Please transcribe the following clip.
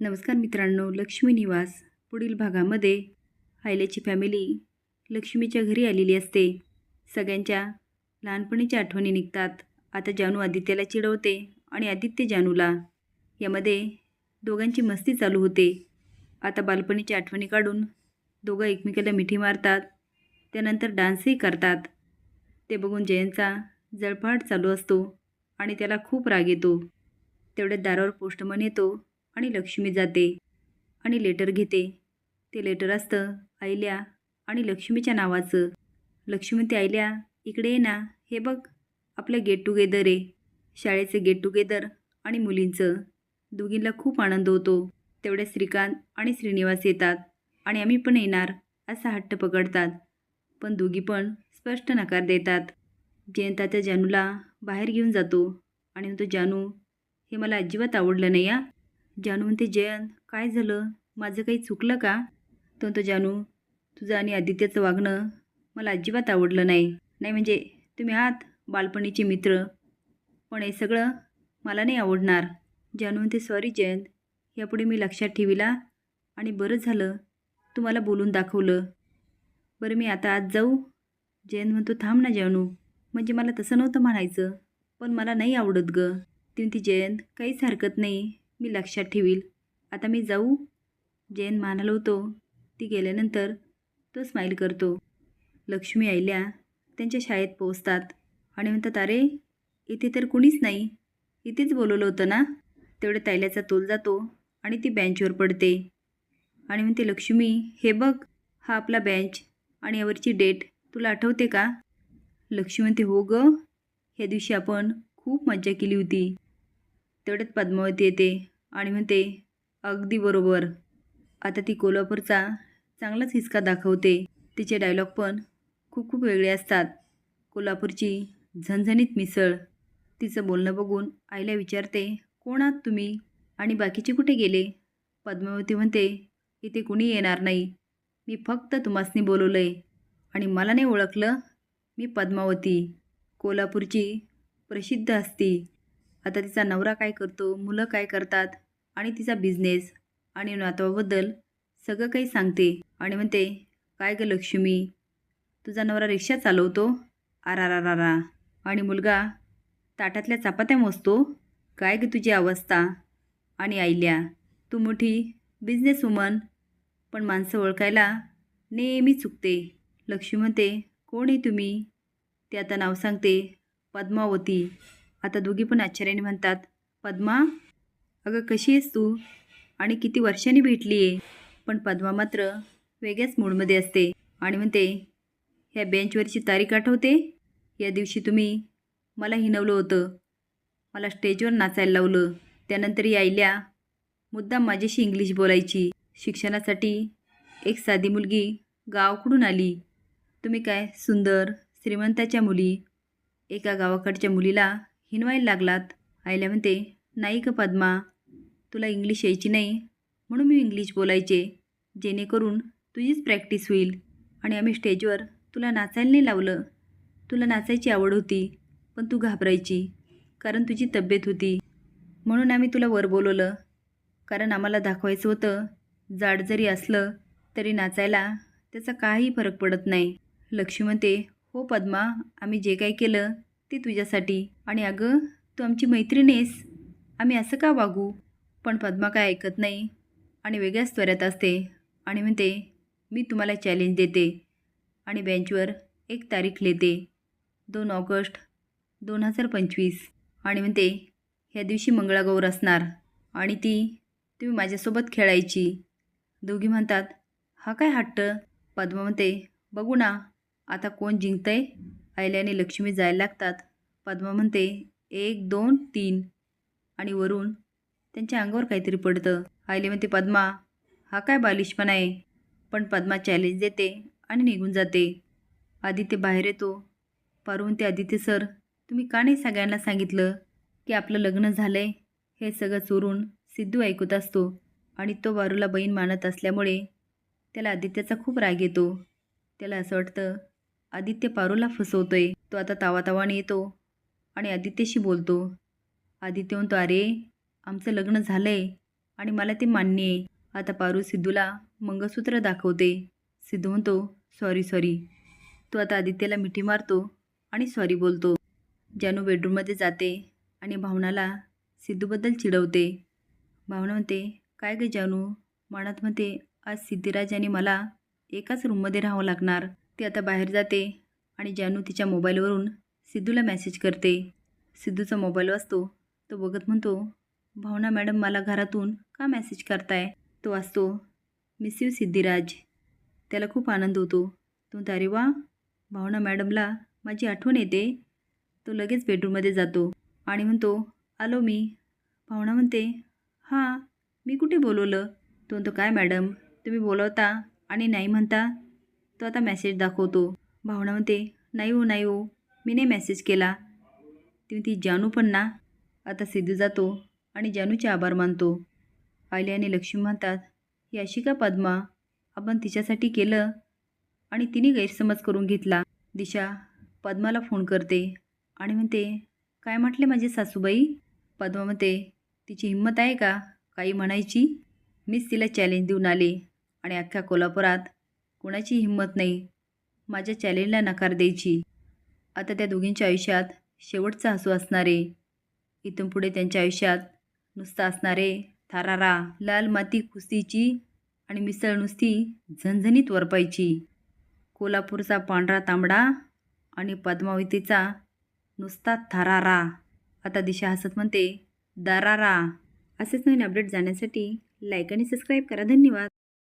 नमस्कार मित्रांनो लक्ष्मी निवास पुढील भागामध्ये. आयल्याची फॅमिली लक्ष्मीच्या घरी आलेली असते. सगळ्यांच्या लहानपणीच्या आठवणी निघतात. आता जानू आदित्याला चिडवते आणि आदित्य जानूला. यामध्ये दोघांची मस्ती चालू होते. आता बालपणीच्या आठवणी काढून दोघं एकमेकाला मिठी मारतात. त्यानंतर डान्सही करतात. ते बघून जयंतचा जळफाट चालू असतो आणि त्याला खूप राग येतो. तेवढ्यात दारावर पोस्टमन येतो. आणि लक्ष्मी जाते आणि लेटर घेते. ते लेटर असतं आईल्या आणि लक्ष्मीच्या नावाचं. लक्ष्मी ते आईल्या इकडे ये ना. हे बघ आपलं गेट टुगेदर आहे. शाळेचं गेट टुगेदर आणि मुलींचं. दोघींना खूप आनंद होतो. तेवढ्या श्रीकांत आणि श्रीनिवास येतात आणि आम्ही पण येणार असा हट्ट पकडतात. पण दोघी पण स्पष्ट नकार देतात. जयंताच्या जानूला बाहेर घेऊन जातो आणि म्हणतो जानू हे मला अजिबात आवडलं नाही या जानू म्हणते जयंत काय झालं? माझं काही चुकलं का? तो जानू तुझं आणि आदित्याचं वागणं मला अजिबात आवडलं नाही. नाही म्हणजे तुम्ही आहात बालपणीचे मित्र पण हे सगळं मला नाही आवडणार. जानू म्हणते सॉरी जयंत. यापुढे मी लक्षात ठेविला आणि बरं झालं. तू मला बोलून दाखवलं. बरं मी आता आज जाऊ. जयंत म्हणतो थांब ना जानू. म्हणजे मला तसं नव्हतं म्हणायचं पण मला नाही आवडत गं. ती जयंत काहीच हरकत नाही. मी लक्षात ठेवील. आता मी जाऊ. जैन मान होतो. ती गेल्यानंतर तो स्माईल करतो. लक्ष्मी आईल्या त्यांच्या शाळेत पोहोचतात आणि म्हणतात अरे इथे तर कुणीच नाही. इथेच बोलवलं होतं ना? तेवढे तायल्याचा तोल जातो आणि ती बेंचवर पडते. आणि म्हणते लक्ष्मी हे बघ हा आपला बेंच आणि यावरची डेट तुला आठवते का? लक्ष्मी म्हणते हो ग. ह्या दिवशी आपण खूप मज्जा केली होती. तेवढ्यात पद्मावती येते आणि म्हणते अगदी बरोबर. आता ती कोल्हापूरचा चांगलाच हिसका दाखवते. तिचे डायलॉग पण खूप खूप वेगळे असतात. कोल्हापूरची झणझणीत मिसळ. तिचं बोलणं बघून आईला विचारते कोण आहात तुम्ही? आणि बाकीचे कुठे गेले? पद्मावती म्हणते इथे कुणी येणार नाही. मी फक्त तुम्हासनी बोलवलं आहे आणि मला नाही ओळखलं मी पद्मावती. कोल्हापूरची प्रसिद्ध असती आता तिचा नवरा काय करतो मुलं काय करतात आणि तिचा बिझनेस आणि नातवाबद्दल सगळं काही सांगते आणि म्हणते काय गं लक्ष्मी तुझा नवरा रिक्षा चालवतो? आरारारारा. आणि मुलगा ताटातल्या चपात्या मोजतो काय गं तुझी अवस्था? आणि आईल्या तू मोठी बिझनेस वुमन पण माणसं ओळखायला नेहमी चुकते. लक्ष्मी म्हणते कोण आहे तुम्ही? ते आता नाव सांगते पद्मावती. आता दोघी पण आश्चर्याने म्हणतात पद्मा अगं कशी आहेस तू? आणि किती वर्षांनी भेटली आहे पण पद्मा मात्र वेगळ्याच मूडमध्ये असते आणि म्हणते ह्या बेंचवरची तारीख आठवते? या दिवशी तुम्ही मला हिनवलं होतं. मला स्टेजवर नाचायला लावलं. त्यानंतर आईल्या मुद्दाम माझ्याशी इंग्लिश बोलायची. शिक्षणासाठी एक साधी मुलगी गावाकडून आली. तुम्ही काय सुंदर श्रीमंताच्या मुली. एका गावाकडच्या मुलीला हिनवायला लागलात. आईला म्हणते नाही का पद्मा तुला इंग्लिश यायची नाही. म्हणून मी इंग्लिश बोलायचे. जेणेकरून तुझीच प्रॅक्टिस होईल. आणि आम्ही स्टेजवर तुला नाचायला नाही लावलं. तुला नाचायची आवड होती पण तू घाबरायची कारण तुझी तब्येत होती. म्हणून आम्ही तुला वर बोलवलं. कारण आम्हाला दाखवायचं होतं जाड जरी असलं तरी नाचायला त्याचा काही फरक पडत नाही. लक्ष्मी म्हणते हो पद्मा आम्ही जे काही केलं ती तुझ्यासाठी. आणि अगं तू आमची मैत्रीण आहेस. आम्ही असं का वागू? पण पद्मा काय ऐकत नाही. आणि वेगळ्याच त्वऱ्यात असते. आणि म्हणते मी तुम्हाला चॅलेंज देते. आणि बेंचवर एक तारीख लिहिते. दोन ऑगस्ट दोन हजार पंचवीस. आणि म्हणते ह्या दिवशी मंगळागौर असणार. आणि ती तुम्ही माझ्यासोबत खेळायची. दोघी म्हणतात हा काय हट्ट. पद्मा म्हणते बघू ना. आता कोण जिंकतंय आयल्याने लक्ष्मी जायला लागतात. पद्मा म्हणते एक दोन तीन. आणि वरून त्यांच्या अंगावर काहीतरी पडतं. आयले म्हणते पद्मा हा काय बालिशपणा आहे? पण पद्मा चॅलेंज देते आणि निघून जाते. आदित्य बाहेर येतो. पारू ते आदित्य सर तुम्ही का नाही सगळ्यांना सांगितलं की आपलं लग्न झालं आहे हे सगळं चोरून सिद्धू ऐकत असतो आणि तो वारूला बहीण मानत असल्यामुळे त्याला आदित्याचा खूप राग येतो. त्याला असं वाटतं आदित्य पारूला फसवतोय. तो आता तावातावाने येतो आणि आदित्यशी बोलतो. आदित्य म्हणतो अरे आमचं लग्न झालं आहे आणि मला ते मान्य आहे. आता पारू सिद्धूला मंगळसूत्र दाखवते. सिद्धू म्हणतो सॉरी सॉरी. तो आता आदित्यला मिठी मारतो आणि सॉरी बोलतो. जानू बेडरूममध्ये जाते आणि भावनाला सिद्धूबद्दल चिडवते. भावना म्हणते काय ग जानू? मनात म्हणते आज सिद्धिराज मला एकाच रूममध्ये राहावं लागणार. ती आता बाहेर जाते आणि जानू तिच्या मोबाईलवरून सिद्धूला मेसेज करते. सिद्धूचा मोबाईल वाचतो तो बघत म्हणतो भावना मॅडम मला घरातून का मेसेज करताय? तो वाचतो मिस यू सिद्धिराज. त्याला खूप आनंद होतो. तो तारे अरे वा भावना मॅडमला माझी आठवण येते. तो लगेच बेडरूममध्ये जातो आणि म्हणतो आलो मी. भावना म्हणते हां मी कुठे बोलवलं? तो म्हणतो काय मॅडम तुम्ही बोलवता आणि नाही म्हणता तो आता मेसेज दाखवतो. भावना म्हणते नाही हो नाही हो मी नाही मेसेज केला. ती ती जानू पण ना. आता सिद्धू जातो आणि जानूचे आभार मानतो. आली आणि लक्ष्मी म्हणतात ही अशी का पद्मा आपण तिच्यासाठी केलं आणि तिने गैरसमज करून घेतला. दिशा पद्माला फोन करते आणि म्हणते काय म्हटले माझे सासूबाई? पद्मा म्हणते तिची हिंमत आहे का? काही म्हणायची? मीच तिला चॅलेंज देऊन आले आणि अख्ख्या कोल्हापुरात कोणाची हिंमत नाही. माझ्या चॅलेंजला नकार द्यायची. आता त्या दोघींच्या आयुष्यात शेवटचा हसू असणारे. इथून पुढे त्यांच्या आयुष्यात नुसतं असणारे थारारा लाल माती कुस्तीची आणि मिसळ नुसती झणझणीत वरपायची. कोल्हापूरचा पांढरा तांबडा आणि पद्मावतीचा नुसता थारारा. आता दिशा हसत म्हणते दारारा. असेच नवीन अपडेट जाण्यासाठी लाईक आणि सबस्क्राईब करा. धन्यवाद.